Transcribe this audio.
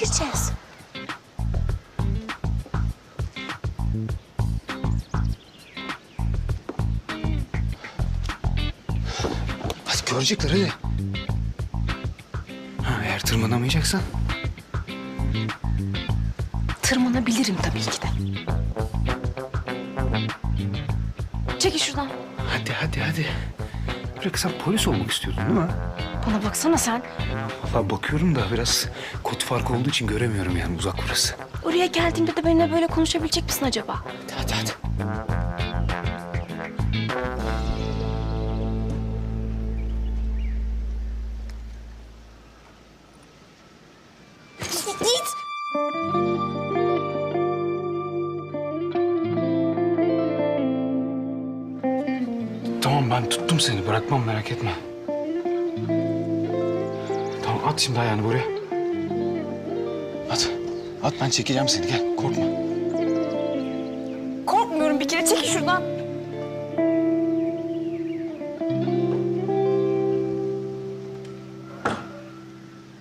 gireceğiz. Hadi görecekler hadi. Ha, eğer tırmanamayacaksan. Tırmanabilirim tabii ki de. Çekil şuradan. Hadi hadi hadi. Bırak sen polis olmak istiyordun değil mi? Bana baksana sen. Valla bakıyorum da biraz kod farkı olduğu için göremiyorum yani uzak burası. Oraya geldiğimde de benimle böyle konuşabilecek misin acaba? Hadi hadi. Git. Tamam ben tuttum seni bırakmam merak etme. Tamam at şimdi ayağını buraya. At. At ben çekeceğim seni gel korkma. Korkmuyorum bir kere. Çekil şuradan.